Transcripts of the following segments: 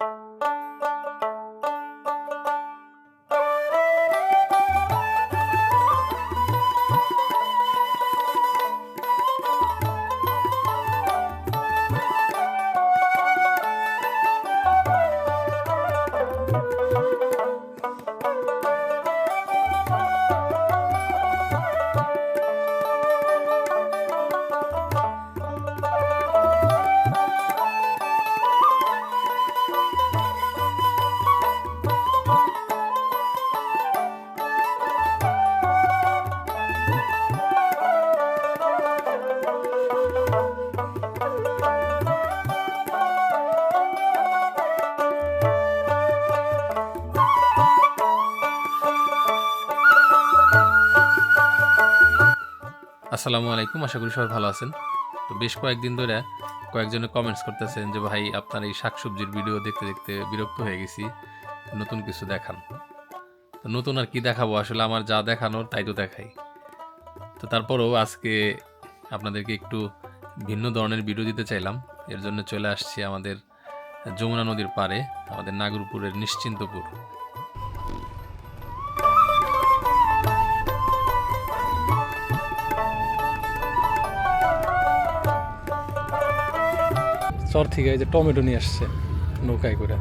Bye. আসসালামু আলাইকুম, আশা করি সবাই ভালো আছেন। তো বেশ কয়েকদিন ধরে কয়েকজনে কমেন্টস করতেছেন যে, ভাই, আপনার এই শাকসবজির ভিডিও দেখতে দেখতে বিরক্ত হয়ে গেছি, নতুন কিছু দেখান। তো নতুন আর কি দেখাবো? আসলে আমার যা দেখানোর তাই তো দেখাই। তো তারপরেও আজকে আপনাদেরকে একটু ভিন্ন ধরনের ভিডিও দিতে চাইলাম। এর জন্য চলে আসছি আমাদের যমুনা নদীর পাড়ে, আমাদের নাগরপুরের নিশ্চিন্তপুর। চর থেকে এই যে টমেটো নিয়ে আসছে নৌকায় করে।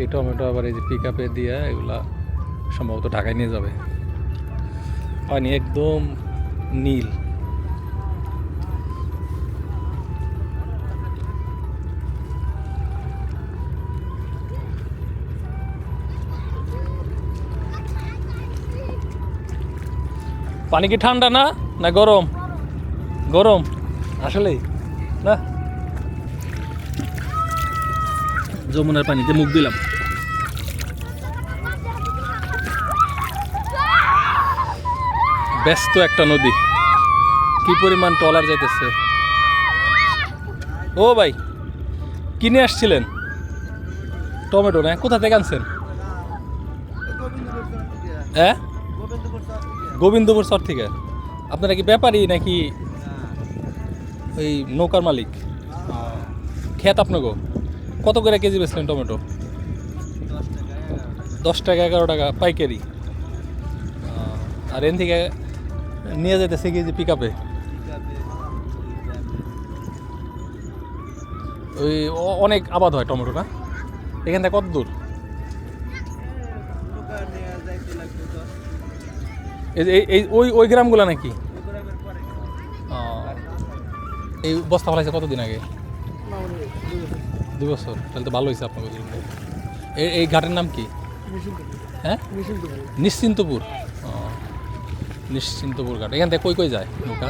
এই টমেটো আবার এই যে পিক আপে দিয়ে এগুলা সম্ভবত ঢাকায় নিয়ে যাবে। পানি একদম নীল। পানি কি ঠান্ডা না না গরম? গরম। আসলেই? না? যমুনার পানিতে মুখ দিলাম। ব্যস্ত একটা নদী। কি পরিমাণ ট্রলার যাইতেছে। ও ভাই কিনে আসছিলেন? টমেটো না? কোথা থেকে আনছেন? হ্যাঁ? গোবিন্দপুর চর থেকে। আপনারা কি ব্যাপারী নাকি ওই নৌকার মালিক? খেত আপনাকে কত করে কেজি বেচলেন টমেটো? দশ টাকা, এগারো টাকা, পাইকারি। আর এন থেকে নিয়ে যেতেছে কেজি পিক আপে ওই অনেক আবাদ হয় টমেটো, না? এখান থেকে কত দূর? এই ওই ওই গ্রামগুলো নাকি? এই বস্তা ফলাইছে কতদিন আগে? দু বছর তাহলে তো ভালো হয়েছে আপনাকে এই এই ঘাটের নাম কি? হ্যাঁ? নিশ্চিন্তপুর। নিশ্চিন্তপুর? ঘাট। এখান থেকে কই কই যায় নৌকা।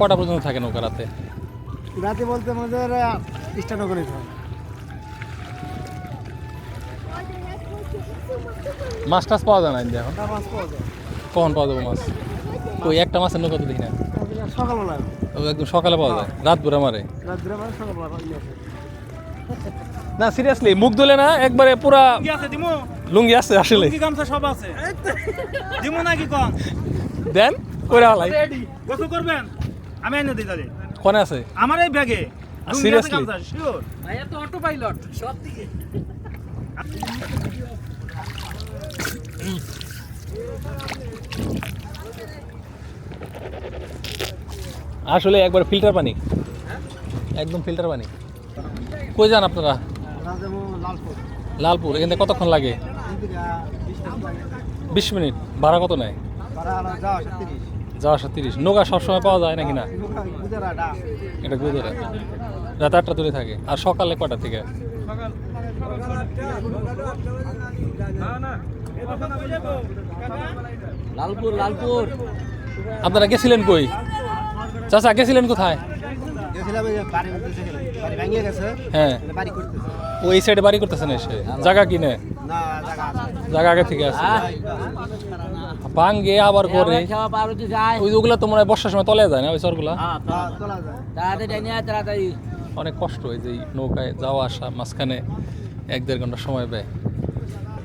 কটা পর্যন্ত থাকে নৌকা রাতে? রাতে বলতে আমাদের মাছ টাছ পাওয়া যায় না এখন কখন পাওয়া যাবে মাছ? ওই একটা মাছের নৌকা তো দেখি না সকালবেলা। একদম সকালে পাওয়া যায়। রাত ভরে মারে। রাত ধরে সকালবেলা না সিরিয়াসলি মুখ ধুলে না একবারে পুরা দিমু? লুঙ্গি আছে আসলে। গামছা সব আছে। দিমু নাকি কম দেন করে হালাই গোসল করবেন? আমি এনে দিই তাহলে। কোনে আছে? আমার এই ব্যাগে? শিওর ভাইয়া তো অটো পাইলট সব দিকে। আসলে একবার ফিল্টার পানি। একদম ফিল্টার পানি। কই যান আপনারা? লালপুর। এখান কতক্ষণ লাগে? বিশ মিনিট। ভাড়া কত নেয়? যাওয়া আসা তিরিশ। নৌকা সবসময় পাওয়া যায় নাকি না? এটা গুজরা রাত আটটা দূরে থাকে। আর সকালে কটা থেকে? লালপুর লালপুর। আপনারা গেছিলেন কই? চাচা গেছিলেন কোথায়? হ্যাঁ। এটা বাড়ি করতেছে। ও এই সাইডে বাড়ি করতেছেন এসে? জায়গা কিনে? না জায়গা আগে থেকে আছে। ভাঙ্গে আবার করে। ওই ওগুলা তো মনে হয় বর্ষার সময় তলে যায় না ওই চরগুলা? হ্যাঁ হ্যাঁ, অনেক কষ্ট হয় যে এই নৌকায় যাওয়া আসা মাঝখানে এক দেড় ঘণ্টা সময় ব্যয়।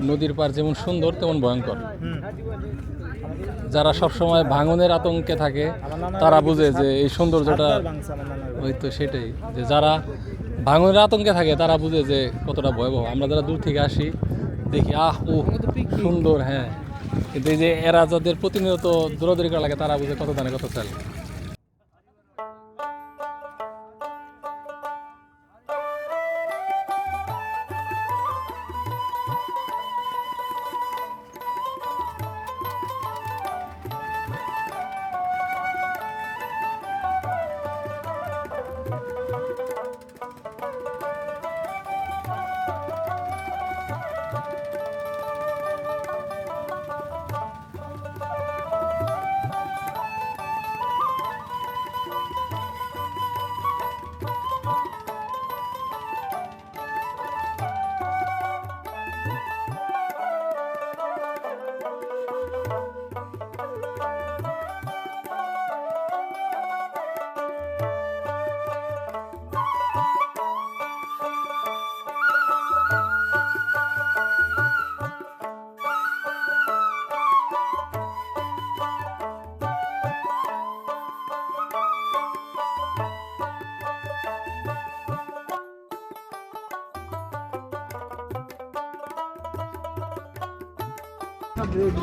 নদীর পার যেমন সুন্দর তেমন ভয়ঙ্কর। যারা সবসময় ভাঙনের আতঙ্কে থাকে, তারা বুঝে যে এই সৌন্দর্যটা। ওই তো সেটাই, যে যারা ভাঙনের আতঙ্কে থাকে, তারা বুঝে যে কতটা ভয়াবহ আমরা যারা দূর থেকে আসি, দেখি, আহ, ও, সুন্দর হ্যাঁ কিন্তু এই যে এরা যাদের প্রতিনিয়ত দূরদূরিকা লাগে, তারা বুঝে কত দানে কত চাল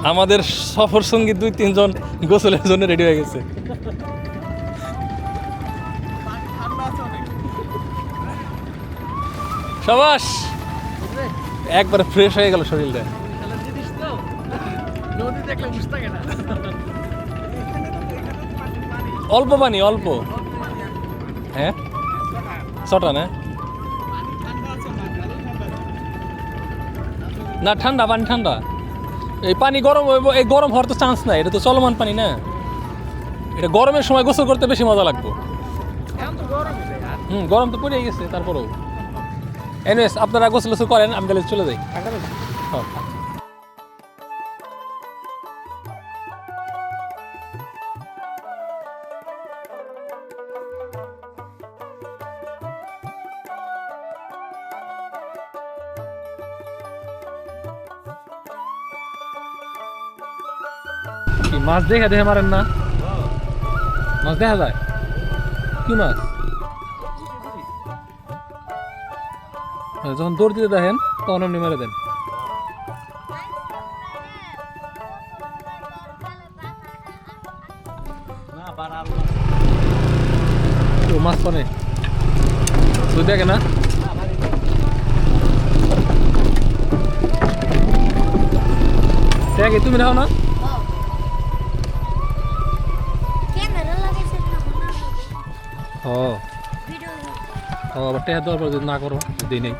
আমাদের সফর সঙ্গী দুই, তিনজন গোসলের জন্য রেডি হয়ে গেছে। সবাস! একবারে ফ্রেশ হয়ে গেল শরীরটা। অল্প পানি, অল্প। হ্যাঁ? ছটা না? না, ঠান্ডা, পানি ঠান্ডা। এই পানি গরম এই গরম হওয়ার তো চান্স নাই এটা তো চলমান পানি না। এটা গরমের সময় গোসল করতে বেশি মজা লাগবে। হুম গরম তো পড়ে গেছে তারপরেও। এনএস আপনারা গোসল গোসল করেন আমি তাহলে চলে যাই। হ্যাঁ। কি, মাছ দেখে দেখে মারেন না? মাছ দেখা যায়? কি মাছ? যখন দৌড় দিতে দেখেন, তখন এমনি মেরে দেন। মাছ পানে। তুই দেখে না? দেখে তুমি দেখো না? ও আবার টেহা দেওয়ার পর যদি না করো দিই নেই